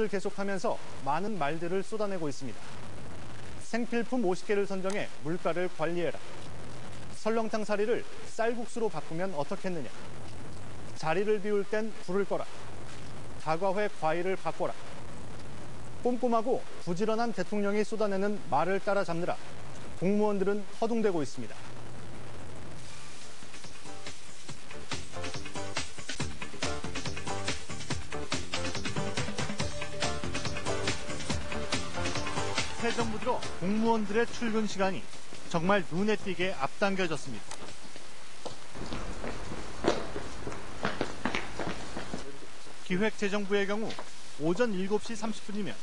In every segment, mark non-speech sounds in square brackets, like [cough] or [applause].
을 계속하면서 많은 말들을 쏟아내고 있습니다. 생필품 50개를 선정해 물가를 관리해라. 설렁탕 사리를 쌀국수로 바꾸면 어떻겠느냐. 자리를 비울 땐 불을 꺼라. 다과회 과일을 바꿔라. 꼼꼼하고 부지런한 대통령이 쏟아내는 말을 따라잡느라 공무원들은 허둥대고 있습니다. 들어 공무원들의 출근 시간이 정말 눈에 띄게 앞당겨졌습니다. 기획재정부의 경우 오전 7시 30분이면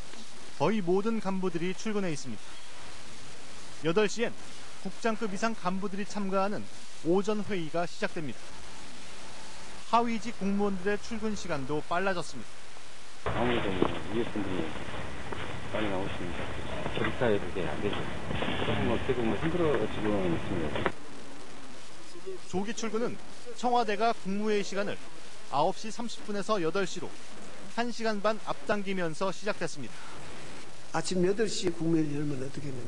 거의 모든 간부들이 출근해 있습니다. 8시엔 국장급 이상 간부들이 참가하는 오전 회의가 시작됩니다. 하위직 공무원들의 출근 시간도 빨라졌습니다. 아무래도 뭐 위에 분들이 빨리 나오시니까 기타 이렇게 안 되죠. 조금 어떻게 뭐 힘들어지고 있습니다. 조기 출근은 청와대가 국무회의 시간을 9시 30분에서 8시로 1시간 반 앞당기면서 시작됐습니다. 아침 8시에 국무회의 열면 어떻게 되냐.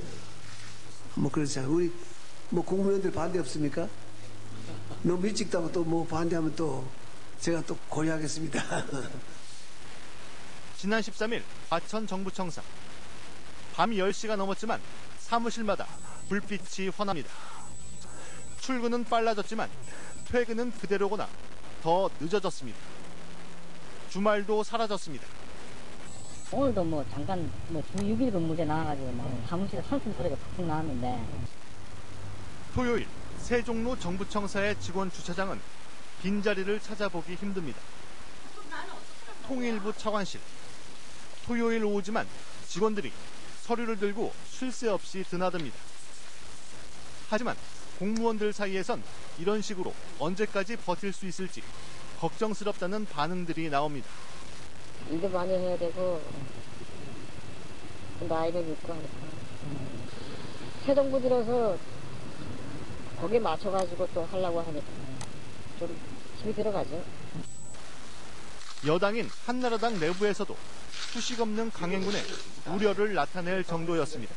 뭐 그렇잖아요. 우리 뭐 국무위원들 반대 없습니까? 너무 일찍 다고 또 뭐 반대하면 또 제가 또 고려하겠습니다. [laughs] 지난 13일 과천 정부청사. 밤 10시가 넘었지만 사무실마다 불빛이 환합니다. 출근은 빨라졌지만 퇴근은 그대로거나 더 늦어졌습니다. 주말도 사라졌습니다. 오늘도 뭐 잠깐 뭐 주 6일 근무제 나와가지고 막 사무실에 선풍 소리가 푹푹 나왔는데 토요일 세종로 정부청사의 직원 주차장은 빈자리를 찾아보기 힘듭니다. 통일부 차관실. 토요일 오후지만 직원들이 서류를 들고 쉴 새 없이 드나듭니다. 하지만 공무원들 사이에선 이런 식으로 언제까지 버틸 수 있을지 걱정스럽다는 반응들이 나옵니다. 일도 많이 해야 되고 나이도 있고 하니까 새 정부 들어서 거기에 맞춰가지고 또 하려고 하니까 좀 힘이 들어가죠. 여당인 한나라당 내부에서도 수식 없는 강행군에 우려를 나타낼 정도였습니다.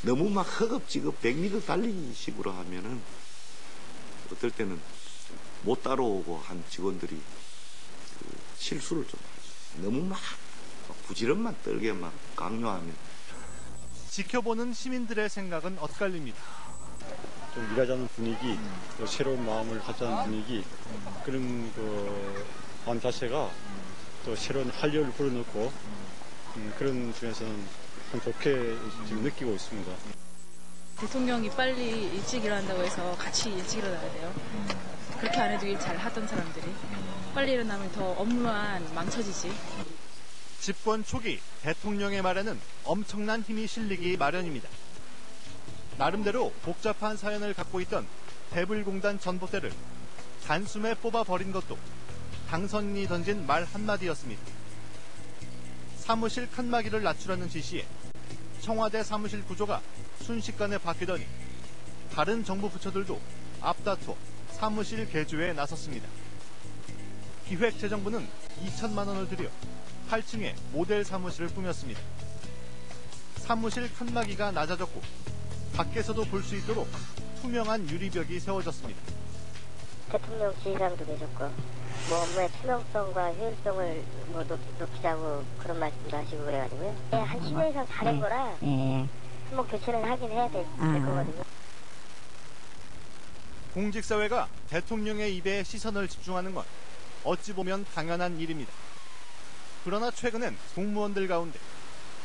너무 막 허겁지겁 100m 달리기 식으로 하면은 어떨 때는 못 따라오고 한 직원들이 그 실수를 좀 하죠. 너무 막 부지런만 떨게 막 강요하면 지켜보는 시민들의 생각은 엇갈립니다. 좀 일하자는 분위기, 또 새로운 마음을 갖자는 분위기, 그런 그 마음 자체가 또 새로운 활력을 불어넣고 음, 그런 중에서는 참 좋게 지금 느끼고 있습니다. 대통령이 빨리 일찍 일어난다고 해서 같이 일찍 일어나야 돼요. 그렇게 안 해도 일 잘 하던 사람들이 빨리 일어나면 더 업무만 망쳐지지. 집권 초기 대통령의 말에는 엄청난 힘이 실리기 마련입니다. 나름대로 복잡한 사연을 갖고 있던 대불공단 전봇대를 단숨에 뽑아버린 것도 당선인이 던진 말 한마디였습니다. 사무실 칸막이를 낮추라는 지시에 청와대 사무실 구조가 순식간에 바뀌더니 다른 정부 부처들도 앞다퉈 사무실 개조에 나섰습니다. 기획재정부는 2천만 원을 들여 8층에 모델 사무실을 꾸몄습니다. 사무실 칸막이가 낮아졌고 밖에서도 볼 수 있도록 투명한 유리벽이 세워졌습니다. 대통령 지휘사항도 내줬고 뭐 업무의 투명성과 효율성을 뭐 높, 높이자고 그런 말씀도 하시고 그래가지고요. 네, 한 10년 이상 잘한 거라 예. 한번 교체를 하긴 해야 될, 될 거거든요. 공직사회가 대통령의 입에 시선을 집중하는 건 어찌 보면 당연한 일입니다. 그러나 최근엔 공무원들 가운데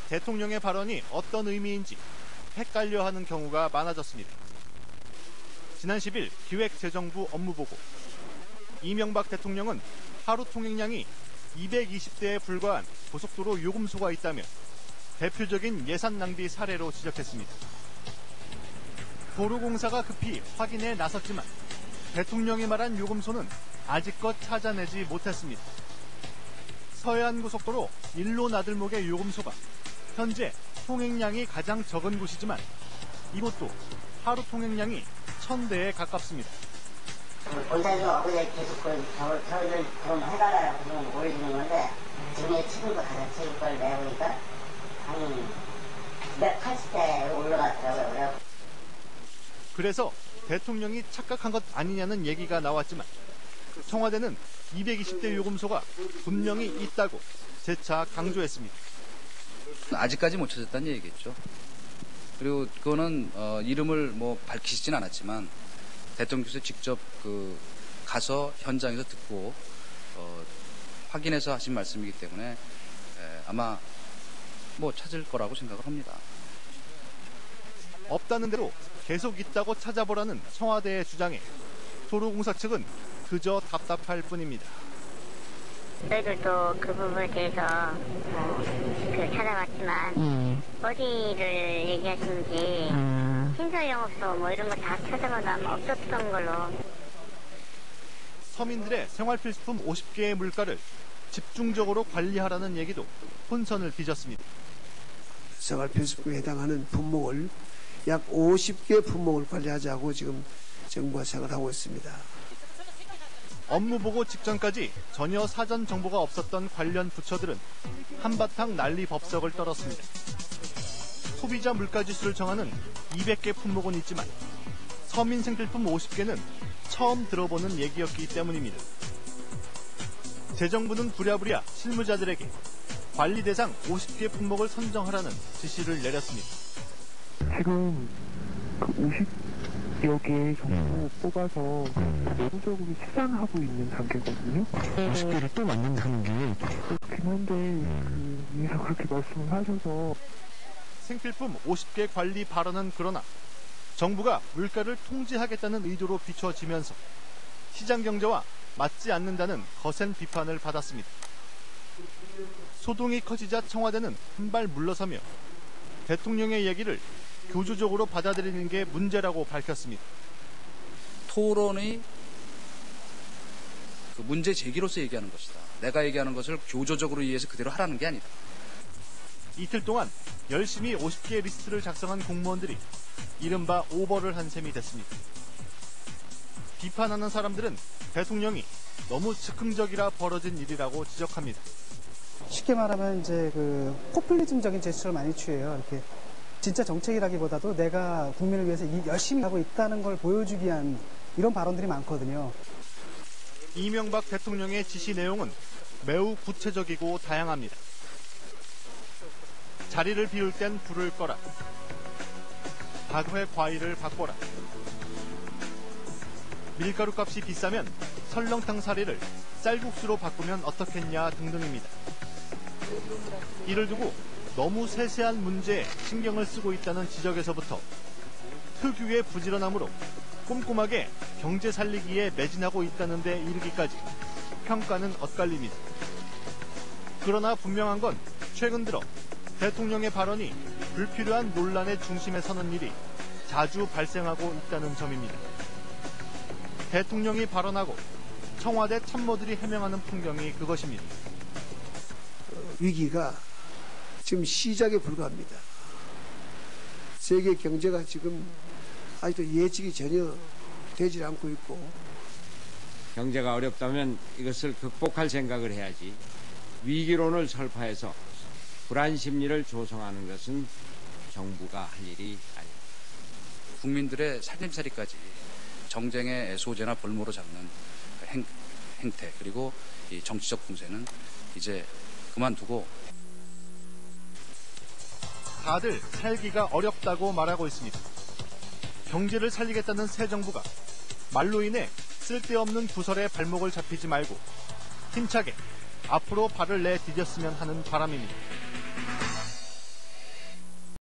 대통령의 발언이 어떤 의미인지 헷갈려 하는 경우가 많아졌습니다. 지난 10일 기획재정부 업무보고 이명박 대통령은 하루 통행량이 220대에 불과한 고속도로 요금소가 있다며 대표적인 예산 낭비 사례로 지적했습니다. 도로공사가 급히 확인에 나섰지만 대통령이 말한 요금소는 아직껏 찾아내지 못했습니다. 서해안 고속도로 일로 나들목의 요금소가 현재 통행량이 가장 적은 곳이지만 이곳도 하루 통행량이 1000대에 가깝습니다. 본사에서 어제 계속 그 서울, 서울을 좀 해달라고 좀 보여주는 건데 치는 거 가서 찍을 걸 내가 보니까 한몇 80대 올라갔더라고요. 그래서 대통령이 착각한 것 아니냐는 얘기가 나왔지만 청와대는 220대 요금소가 분명히 있다고 재차 강조했습니다. 아직까지 못 찾았다는 얘기겠죠. 그리고 그거는 어, 이름을 뭐 밝히시진 않았지만 대통령께서 직접 그 가서 현장에서 듣고 어, 확인해서 하신 말씀이기 때문에 에, 아마 뭐 찾을 거라고 생각을 합니다. 없다는 대로 계속 있다고 찾아보라는 청와대의 주장에 도로공사 측은 그저 답답할 뿐입니다. 저희들도 그 부분에 대해서 뭐, 그 찾아봤지만 어디를 얘기하시는지 신설 영업소 뭐 이런 거 다 찾아봐도 없었던 걸로 서민들의 생활 필수품 50개의 물가를 집중적으로 관리하라는 얘기도 혼선을 빚었습니다. 생활 필수품에 해당하는 품목을 약 50개 품목을 관리하자고 지금 정부가 생각을 하고 있습니다. 업무 보고 직전까지 전혀 사전 정보가 없었던 관련 부처들은 한바탕 난리 법석을 떨었습니다. 소비자 물가지수를 정하는 200개 품목은 있지만 서민 생필품 50개는 처음 들어보는 얘기였기 때문입니다. 재정부는 부랴부랴 실무자들에게 관리 대상 50개 품목을 선정하라는 지시를 내렸습니다. 지금 그50 여개 정도 뽑아서 내부적으로 시상하고 있는 단계거든요. 50개를 또 만든다는 게 그렇긴 한데 그 위에서 그렇게 말씀을 하셔서 생필품 50개 관리 발언은 그러나 정부가 물가를 통제하겠다는 의도로 비춰지면서 시장 경제와 맞지 않는다는 거센 비판을 받았습니다. 소동이 커지자 청와대는 한 발 물러서며 대통령의 얘기를 교조적으로 받아들이는 게 문제라고 밝혔습니다. 토론의 그 문제 제기로서 얘기하는 것이다. 내가 얘기하는 것을 교조적으로 이해해서 그대로 하라는 게 아니다. 이틀 동안 열심히 50개 리스트를 작성한 공무원들이 이른바 오버를 한 셈이 됐습니다. 비판하는 사람들은 대통령이 너무 즉흥적이라 벌어진 일이라고 지적합니다. 쉽게 말하면 이제 그 포퓰리즘적인 제스처를 많이 취해요. 이렇게 진짜 정책이라기보다도 내가 국민을 위해서 이- 열심히 하고 있다는 걸 보여주기 위한 이런 발언들이 많거든요. 이명박 대통령의 지시 내용은 매우 구체적이고 다양합니다. 자리를 비울 땐 불을 꺼라. 박회 과일을 바꿔라. 밀가루 값이 비싸면 설렁탕 사리를 쌀국수로 바꾸면 어떻겠냐 등등입니다. 이를 두고 너무 세세한 문제에 신경을 쓰고 있다는 지적에서부터 특유의 부지런함으로 꼼꼼하게 경제 살리기에 매진하고 있다는 데 이르기까지 평가는 엇갈립니다. 그러나 분명한 건 최근 들어 대통령의 발언이 불필요한 논란의 중심에 서는 일이 자주 발생하고 있다는 점입니다. 대통령이 발언하고 청와대 참모들이 해명하는 풍경이 그것입니다. 위기가 지금 시작에 불과합니다. 세계 경제가 지금 아직도 예측이 전혀 되지 않고 있고 경제가 어렵다면 이것을 극복할 생각을 해야지 위기론을 설파해서 불안 심리를 조성하는 것은 정부가 할 일이 아닙니다. 국민들의 살림살이까지 정쟁의 소재나 볼모로 잡는 그 행, 행태 그리고 이 정치적 공세는 이제 그만두고 다들 살기가 어렵다고 말하고 있습니다. 경제를 살리겠다는 새 정부가 말로 인해 쓸데없는 구설에 발목을 잡히지 말고 힘차게 앞으로 발을 내디뎠으면 하는 바람입니다.